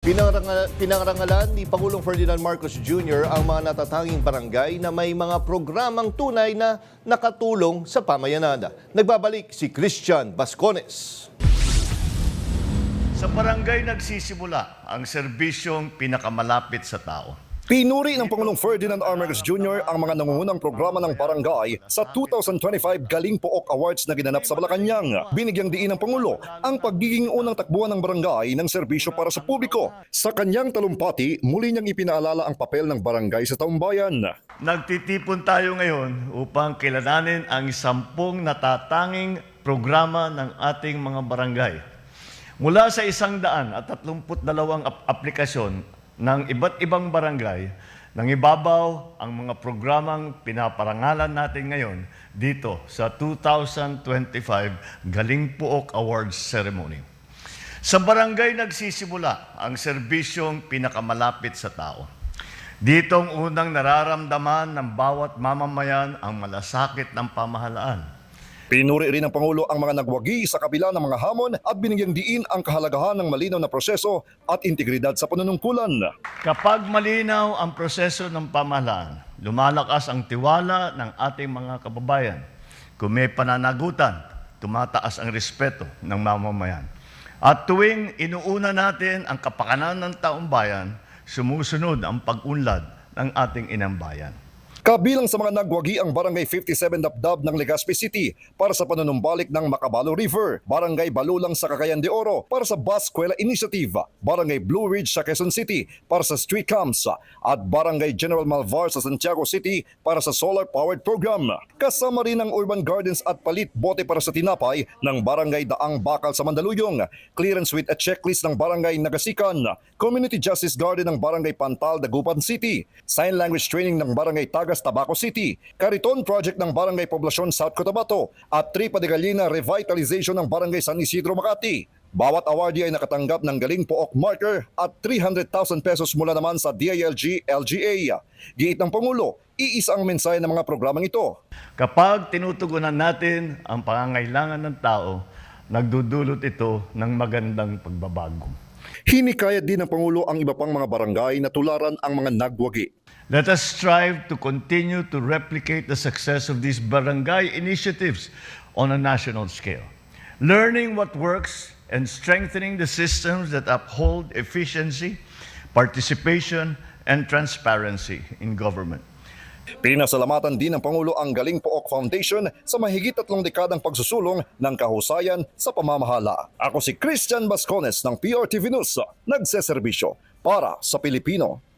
Pinangarangal, pinangarangalan ni Pangulong Ferdinand Marcos Jr. ang mga natatanging barangay na may mga programang tunay na nakatulong sa pamayanada. Nagbabalik si Christian Bascones. Sa barangay nagsisimula ang serbisyong pinakamalapit sa tao. Pinuri ng Pangulong Ferdinand R. Marcos Jr. ang mga nangungunang programa ng barangay sa 2025 Galing Pook Awards na ginanap sa Malacanang. Binigyang diin ng Pangulo ang pagiging unang takbuhan ng barangay ng serbisyo para sa publiko. Sa kanyang talumpati, muli niyang ipinaalala ang papel ng barangay sa taumbayan. Nagtitipon tayo ngayon upang kilalanin ang sampung natatanging programa ng ating mga barangay. Mula sa isang daan at tatlumput dalawang ap- aplikasyon ng iba't ibang barangay, nang ibabaw ang mga programang pinaparangalan natin ngayon dito sa 2025 Galing Puok Awards Ceremony. Sa barangay nagsisimula ang serbisyong pinakamalapit sa tao. Ditong unang nararamdaman ng bawat mamamayan ang malasakit ng pamahalaan. Pinuri rin ng Pangulo ang mga nagwagi sa kabila ng mga hamon at binigyang diin ang kahalagahan ng malinaw na proseso at integridad sa panunungkulan. Kapag malinaw ang proseso ng pamahalaan, lumalakas ang tiwala ng ating mga kababayan. Kung may pananagutan, tumataas ang respeto ng mamamayan. At tuwing inuuna natin ang kapakanan ng taong bayan, sumusunod ang pag-unlad ng ating inang bayan. Kabilang sa mga nagwagi ang Barangay 57 Dabdab ng Legazpi City para sa panunumbalik ng Macabalo River, Barangay Balulang sa Cagayan de Oro para sa Bus Eskwela Initiative, Barangay Blue Ridge sa Quezon City para sa Street Camps, at Barangay General Malvar sa Santiago City para sa Solar Powered Program. Kasama rin ang Urban Gardens at Palit Bote para sa Tinapay ng Barangay Daang Bakal sa Mandaluyong, Clearance with a Checklist ng Barangay Nagasikan, Community Justice Garden ng Barangay Pantal, Dagupan City, Sign Language Training ng Barangay Tagas, Tabaco City, Cariton Project ng Barangay Poblasyon, South Cotabato, at Tripa de Gallina Revitalization ng Barangay San Isidro, Makati. Bawat awardee ay nakatanggap ng Galing Pook Marker at 300,000 pesos mula naman sa DILG LGA. Giit ng Pangulo, iisa ang mensahe ng mga programang ito. Kapag tinutugunan natin ang pangangailangan ng tao, nagdudulot ito ng magandang pagbabago. Hinikayat din ng Pangulo ang iba pang mga barangay na tularan ang mga nagwagi. Let us strive to continue to replicate the success of these barangay initiatives on a national scale. Learning what works and strengthening the systems that uphold efficiency, participation, and transparency in government. Pinasalamatan din ng Pangulo ang Galing Pook Foundation sa mahigit tatlong dekadang pagsusulong ng kahusayan sa pamamahala. Ako si Christian Bascones ng PRTV News, nagseserbisyo para sa Pilipino.